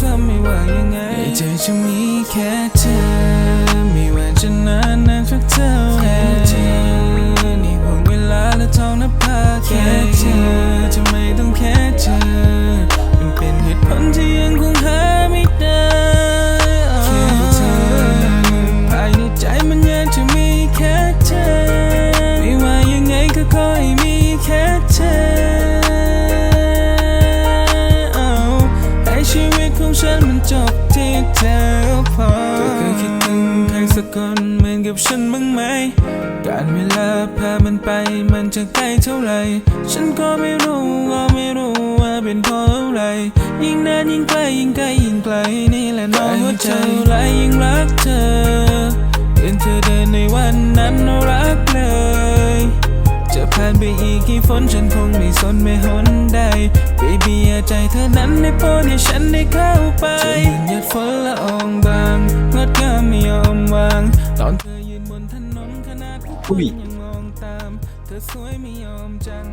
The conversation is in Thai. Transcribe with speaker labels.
Speaker 1: ทำไม่ว่ายังไงในใจฉันมีแค่เธอ ฉันมันจบที่เธอพอเธอเคยคิดถึงใครสักคนเหมือนกับฉันบ้างไหม การเวลาพามันไปมันจะใกล้เท่าไหรฉันก็ไม่รู้ก็ไม่รู้ว่าเป็นเพราะอะไร ยิ่งนานยิ่งใกล้ยิ่งใกล้ยิ่งไกลนี่แหละน้องหัวใจไหลยิ่งรักเธอเห็นเธอเดินในวันนั้นรักเลย จะผ่านไปอีกกี่ฝนฉันคงไม่สนไม่หนใด Baby อย่า ใจเธอนั้นได้โปรดให้ฉันได้เข้าไปหยดฝนละอองบางงดงามไม่ยอมวาง ตอนเธอยืนบนถนนขนาดผู้คนยังมองตาม เธอสวยไม่ยอมจัน